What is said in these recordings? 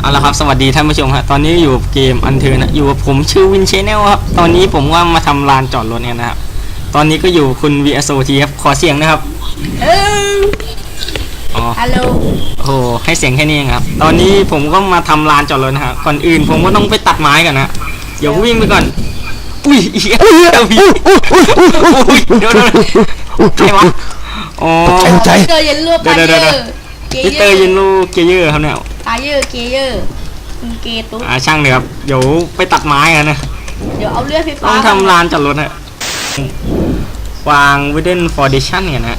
เอาละครับสวัสดีท่านผู้ชมครับตอนนี้อยู่กับเกมอันเทอร์นะอยู่กับผมชื่อวินเชนแนลครับตอนนี้ผมว่ามาทำลานจอดรถเนี่ยนะครับตอนนี้ก็อยู่คุณ VSOT ครับขอเสียงนะครับเอออ๋อฮัลโหลโอ้โหให้เสียงแค่นี้เองครับ ตอนนี้ผมก็มาทำลานจอดรถนะครับก่อนอื่นผมก็ต้องไปตัดไม้ก่อนนะเดี๋ยววิ่งไปก่อน อุ้ยอีกแล้วพี่อุ้ยเดี๋ยวเดี๋ยวใครวะอ๋อใจเกอร์เยนลูกเดี๋กายวเยเดี๋อยวร์เกพีเตอร์ยินลูกเกเยอร์ครับเนี่ยกาเยอร์เกเยอร์คุณเกตุ๊กอ่าช่างเลยครับ เดี๋ยวไปตัดไม้กันนะ เดี๋ยวเอาเลือดไฟฟ้าต้องทำลานจอดรถนะวาง wooden foundation เนี่ยนะ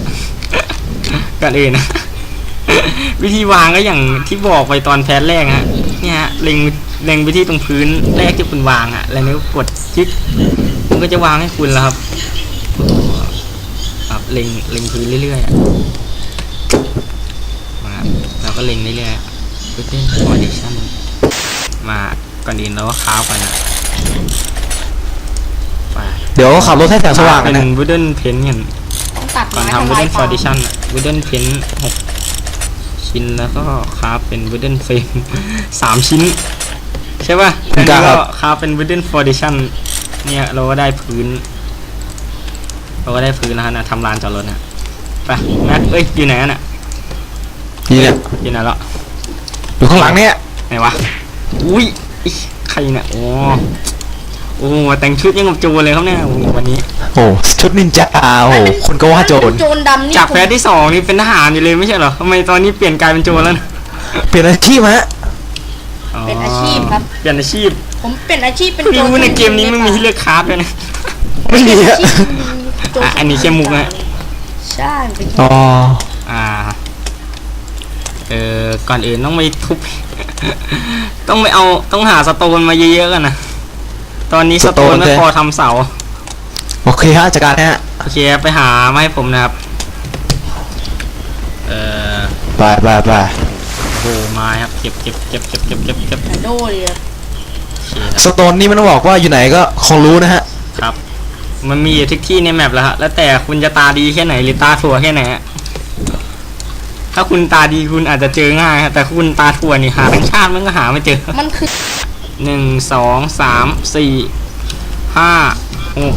ก่อนอื่นนะ วิธีวางก็อย่างที่บอกไปตอนแพทแรกฮะ เนี่ยฮะเล็งเล็งไปที่ตรงพื้นแรกที่คุณวางอะแล้วนิ้วกดคลิกมันก็จะวางให้คุณแล้วครับครับเล็งเล็งพื้นเรื่อยๆอะมาครับเราก็เล็งเรื่อยๆ wooden foundation มาก่อนอื่นเราก็ค้าวกันนะไปเดี๋ยวขับรถให้แสงสว่างเป็กันนนะ wooden paint กันต้องตัดก่อนไม้ทำทำลาย wooden ฟาร์ม foundation อะ wooden paint หก ชิ้นแล้วก็คราฟเป็น wooden frame สามชิ้น ใช่ป่ะอันนี้ก็คราฟเป็น wooden foundation เนี่ยเราก็ได้พื้น เราก็ได้พื้นแล้วนะทำลานจอดรถนะไปแม็กเอ้ยอยู่ไหนน่ะนี่เนี่ยอยู่ไหนละอยู่ข้างหลังเนี่ยไหนวะอุ้ยอิใครเนี่ยโอ้ โอ้แต่งชุดยังกับโจรเลยครับเนี่ยโอ้โหวันนี้ โอ้ชุดนินจาโอ้โหคนก็ว่าโจรโจรดำนี่จากแพ้ที่สองนี่เป็นทหารอยู่เลยไม่ใช่เหรอทำไมตอนนี้เปลี่ยนกลายเป็นโจรแล้วนะเปลี่ยนอาชีพฮะเป็นอาชีพครับเปลี่ยนอาชีพ ผมเป็นอาชีพเป็นเพิ่งโจรรู้ในเกมนี้ไม่มีให้เลือกคราฟด้วยนะไม่มีฮะโจรอะอันนี้แค่มุกนะใช่เป็นอ๋ออ่าเออก่อนอื่นต้องไปทุบ ต้องไปเอาต้องหาสโตนมาเยอะๆกันนะ ตอนนี้สโตนไม่พอทำเสา โอเคฮะจัดการฮะโอเคไปหามาให้ผมนะครับ เออไปไปไปโอ้ไม้ครับ เก็บเก็บเก็บเก็บเก็บเก็บเก็บโดเลยอะโอเคครับสโตนนี่ไม่ต้องบอกว่าอยู่ไหนก็คงรู้นะฮะ ครับ มันมีอยู่ทุกที่ในแมปแล้วฮะ แล้วแต่คุณจะตาดีแค่ไหนหรือตาถั่วแค่ไหนฮะถ้าคุณตาดีคุณอาจจะเจอง่ายฮะแต่คุณตาถั่วนี่หาทั้งชาติมันก็หาไม่เจอ มันคือ หนึ่งสองสามสี่ห้าหก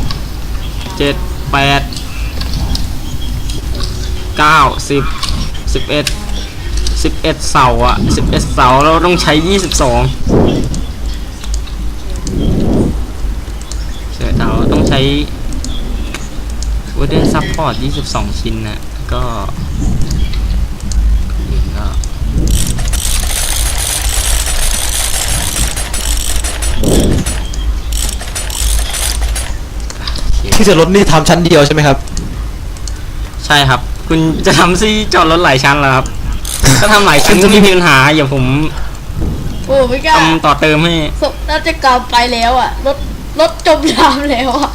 เจ็ดแปดเก้าสิบสิบเอ็ดสิบเอ็ดเสาอะสิบเอ็ดเสาเราต้องใช้ยี่สิบสองเสือเสาต้องใช้ wooden support ยี่สิบสองชิ้นนะก็ก็ ที่จอดรถนี่ทำชั้นเดียวใช่ไหมครับ ใช่ครับ คุณจะทำซี่จอดรถหลายชั้นเหรอครับ ถ้าทำหลายชั้นจะไม่มีปัญหาอย่าผมโอ้ไม่กล้าทำต่อเติมให้ศพน่าจะกลับไปแล้วอะรถรถจมน้ำแล้วอะ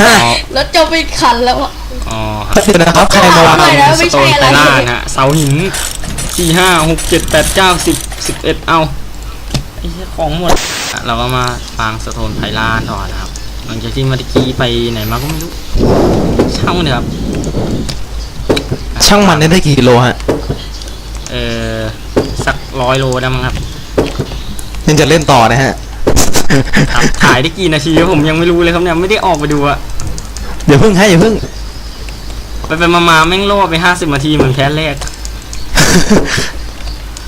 ฮะอ๋อรถจมไปคันแล้วอะอ๋อเดี๋ยวนะครับใครมาวางไม่แล้วสโตนไพล่านะฮะเสาหินสี่ห้าหกเจ็ดแปดเก้าสิบสิบเอ็ดเอาไอ้เหี้ยของหมดอะเราก็มาวางสโตนไพล่าต่อนะครับ หลังจากที่เมื่อกี้ไปไหนมาก็ไม่รู้ช่างมันเถอะครับช่างมันเนี่ยได้กี่กิโลฮะเออสักร้อยโลได้มั้งครับยังจะเล่นต่อนะฮะครับถ่ายได้กี่นาทีผมยังไม่รู้เลยครับเนี่ยไม่ได้ออกไปดูอะอย่าเพิ่งให้อย่าเพิ่งไปไปมามาแม่งโล่ไปห้าสิบนาทีเหมือนแพ้แรก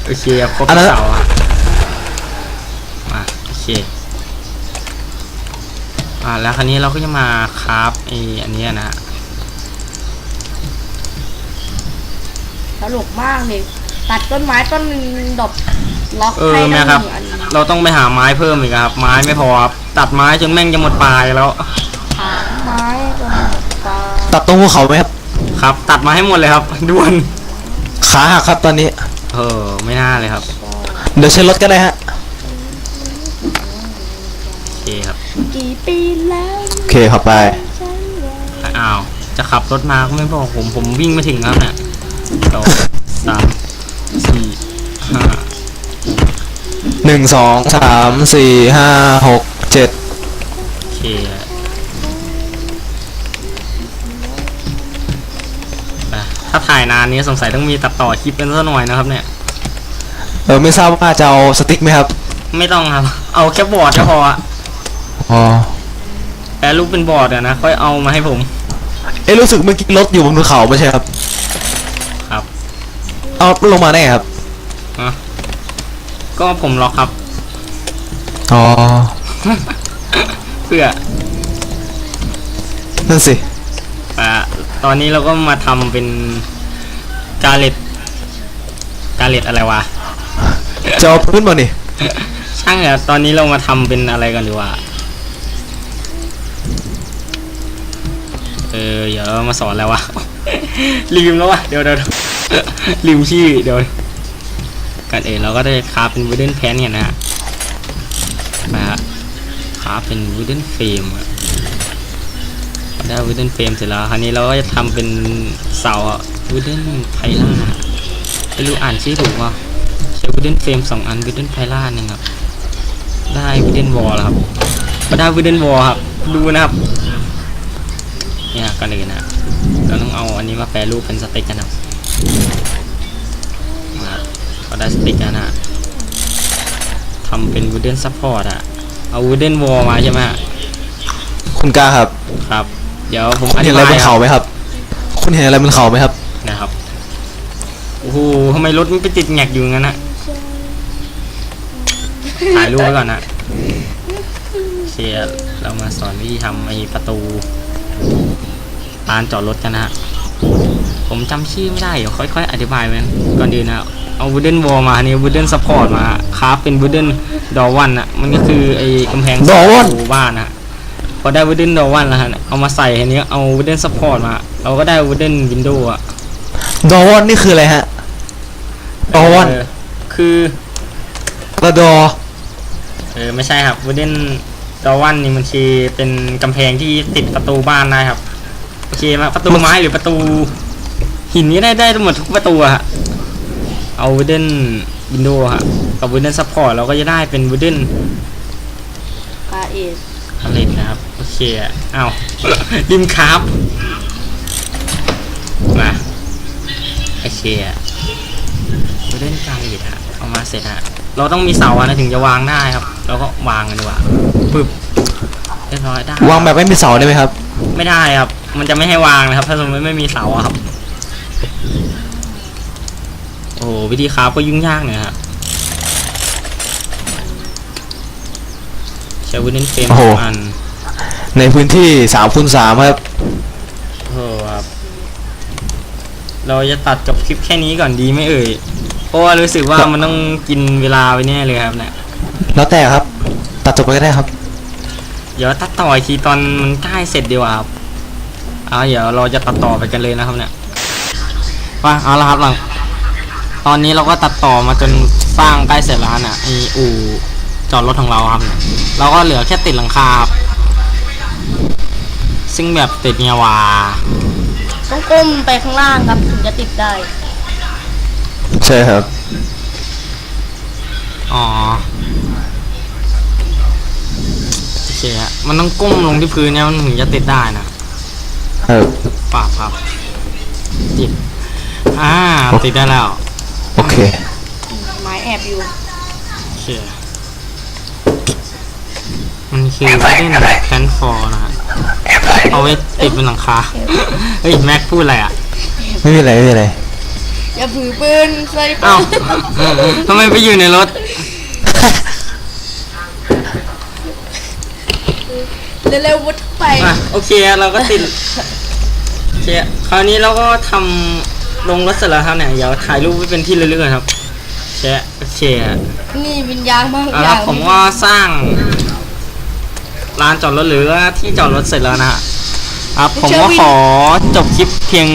โอเคครับครบอันนั้นเสาอะมาโอเค อ่าแล้วคราวนี้เราก็จะมาคราฟไออันเนี้ยนะฮะตลกมากเลยตัดต้นไม้ต้นหนึ่งดอกล็อกเออให้แม่ได้หครับนึ่งอันเราต้องไปหาไม้เพิ่มอีกครับ ไม้ไม่พอครับตัดไม้จนแม่งจะหมดปลายแล้วหาไม้ตรงปลาตัดตรงภูเขาไหมครับครับ ตัดมาให้หมดเลยครับ ด่วน ขาหักครับตอนนี้ เออ ไม่น่าเลยครับ เดี๋ยวใช้รถก็ได้ฮะ เขับไป อ้าว จะขับรถมาก็ไม่บอกผม ผมวิ่งไม่ถึงแล้วเนี่ยสองสามสี่ห้าหนึ่งสองสามสี่ห้าหกเจ็ดโอเคถ้าถ่ายนานนี้สงสัยต้องมีตัดต่อคลิปกันสักหน่อยนะครับเนี่ย เออไม่ทราบว่าจะเอาสติ๊กไหมครับ ไม่ต้องครับ เอาแค่บอร์ดก็พออะอ๋อ แปลรูปเป็นบอร์ดอะนะ ค่อยเอามาให้ผม เอ๊ะรู้สึกเมื่อกี้รถอยู่บนภูเขาไม่ใช่ครับครับ เอาลงมาได้ไงครับก็ผมล็อกครับ อ๋อเพื่อนั่นสิอ่าตอนนี้เราก็มาทำเป็นกาเลตกาเลตอะไรวะจะเอาพื้นมานี่ช่างอะตอนนี้เรามาทำเป็นอะไรกันดีวะ เออเดี๋ยวเรามาสอนแล้ววะลืมแล้ววะเดี๋ยวเดี๋ยวลืมชื่อเดี๋ยวกันเองเราก็ได้คราฟเป็น wooden pan เนี่ยนะฮะนะฮะคราฟเป็น wooden frame อะพอได้ wooden frame เสร็จแล้วคราวนี้เราก็จะทำเป็นเสาอะ wooden p y l a ไม่รู้อ่านชื่อถูกป่ะใช้ wooden frame สองอัน wooden p y l a หนึ่งครับได้ wooden wall แล้วครับพอได้ wooden wall ครับดูนะครับ เนี่ยกันเลยนะเราต้องเอาอันนี้มาแปรรูปเป็นสเต็กกันครับมาพอได้สเต็กแล้วนะทำเป็น wooden support อะเอา wooden wall มาใช่ไหมฮะคุณกล้าครับ ครับ เดี๋ยวผมคุณอเห็ธินอะไรบายบนเขาไหมครับ คุณเห็นอะไรบนเขาไหมครับ นะครับ โอ้โหทำไมรถมันไปติดแงกอยู่งั้นอะถ่ายรูปไว้ก่อนนะเชียร์เรามาสอนวิธีทำไอ้ประตู ลานจอดรถกันนะฮะผมจำชื่อไม่ได้เดี๋ยวค่อยๆ อธิบายมันก่อนอื่นนะ เอา wooden wall มาอันนี้ wooden support มาคราฟเป็น wooden door one อะมันก็คือไอ้กำแพง door one ประตูบ้านนะพอได้ wooden door one แล้วฮะเอามาใส่อันนี้เอา wooden support มา เราก็ได้ wooden window อะดอวอนนี่คืออะไรฮะดอวอนเคือกระดอเออไม่ใช่ครับ wooden door one นี่มันคือเป็นกำแพงที่ติดประตูบ้านได้ครับโอ เคไหมประตูไม้หรือประตู หินนี่ได้ได้หมดทุกประตูอะฮะเอา wooden window ฮะกับ wooden support เราก็จะได้เป็น wooden คาเอสอะไรนะครับ โอเคอะอ้าวริมครับมาโอเคอะ wooden กลางอิฐฮะเอามาเสร็จฮะเราต้องมีเสาอะนะถึงจะวางได้ครับ เราก็วางกันดีกว่าปึ๊บเรียบร้อยได้วางแบบไม่มีเสาได้ไหมครับ ไม่ได้ครับ มันจะไม่ให้วางนะครับ ถ้าสมมติไม่มีเสาอะครับ โอ้โหวิธีคราฟก็ยุ่งยากหน่อยครับใช้วูดเดนเฟรมโอ้โห อันในพื้นที่สามคูณสามครับ โอ้โหครับ เราจะตัดจบคลิปแค่นี้ก่อนดีไหมเอ่ย เพราะว่ารู้สึกว่ามันต้องกินเวลาไปแน่เลยครับเนี่ย แล้วแต่ครับ ตัดจบไปก็ได้ครับ เดี๋ยวตัดต่ออีกทีตอนมันใกล้เสร็จดีกว่าครับเอาเดี๋ยวเราจะตัดต่อไปกันเลยนะครับเนี่ยว่าเอาละครับหลังตอนนี้เราก็ตัดต่อมาจนสร้างใกล้เสร็จแล้วเนี่ยไออู่จอดรถของเราครับเนี่ยเราก็เหลือแค่ติดหลังคาครับซึ่งแบบติดเงียวาต้องก้มไปข้างล่างครับถึงจะติดได้ ใช่ครับ อ๋อโอเคฮะมันต้องก้มลงที่พื้นเนี่ยมันถึงจะติดได้นะ เออปรับครับติดอ่าติดได้แล้ว โอเค ไม้แอบอยู่โอเค มันคือเล่นแพนฟอร์นะฮะเอาไว้ติดเป็นหลังคาเฮ้ยแม็กพูดอะไรอะ ไม่มีอะไรไม่มีอะไร อย่าถือปืนใส่ปืเอ้านทำไมไปอยู่ในรถ เร็วๆวุดไป อะโอเคเราก็ติดโอเคคราวนี้เราก็ทำลงรถเสร็จแล้วครับเนี่ยเดี๋ยวถ่ายรูปไว้เป็นที่ระลึกก่อนครับแชะโอเคอะนี่วิญญาณบางเอาอละคย่ารังบผมว่าสร้างลานจอดรถหรือว่าที่จอดรถเสร็จแล้วนะฮะครับผมก็ขอจบคลิปเพียง